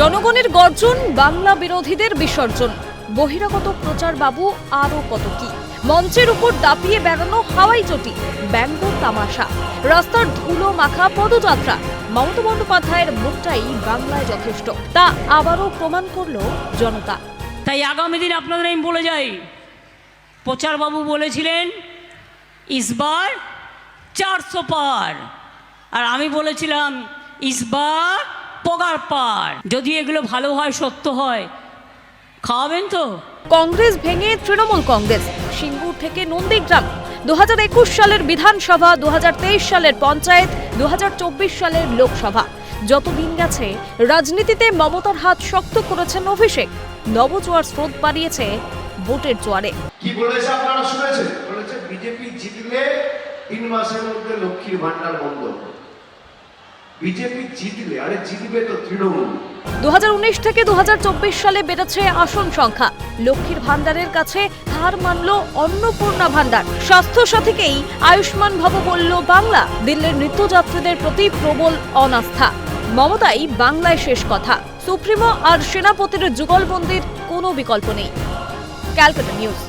জনগণের গর্জন, বাংলা বিরোধীদের বিসর্জন। বহিরাগত প্রচার বাবু আরও কত কি? মঞ্চের উপর দাপিয়ে বেড়ানো হাওয়াই চটি, ব্যঙ্গ তামাশা। রাস্তার ধুলো মাখা পদযাত্রা, মমতা বন্দ্যোপাধ্যায়ের মুখটাই বাংলায় যথেষ্ট। তা আবারও প্রমাণ করল জনতা। তাই আগামী দিন আপনাদের আমি বলে যাই, প্রচারবাবু বলেছিলেন ইসবার চারশো পার। আর আমি বলেছিলাম ইসবার পগার পার। যদি এগুলো ভালো হয় সত্য হয় খাওয়াবেন তো। কংগ্রেস ভেঙে তৃণমূল কংগ্রেস সিঙ্গুর থেকে নন্দীগ্রাম। দুহাজার একুশ সালের বিধানসভা দু হাজার তেইশ সালের পঞ্চায়েত দুহাজার চব্বিশ সালের লোকসভা। যত দিন গেছে রাজনীতিতে মমতার হাত শক্ত করেছেন অভিষেক। নবজোয়ার স্রোত বাড়িয়েছে ভোটের জোয়ারে। কি বলেছে আপনারা শুনেছেন? বলেছে বিজেপি জিতলে তিন মাসের মধ্যে লক্ষ্মীর ভান্ডার বন্ধ। বিজেপি জিতলে, আরে জিতবে তো তৃণমূল। দু হাজার উনিশ থেকে দু হাজার চব্বিশ সালে বেড়েছে আসন সংখ্যা। লক্ষ্মীর ভান্ডারের কাছে হার মানল অন্নপূর্ণা ভান্ডার স্বাস্থ্য সাথীকেই আয়ুষ্মান ভব বলল বাংলা। দিল্লির নিত্যযাত্রীদের প্রতি প্রবল অনাস্থা। মমতাই বাংলায় শেষ কথা। সুপ্রিমো আর সেনাপতির যুগলবন্দির কোনো বিকল্প নেই। ক্যালকাটা নিউজ।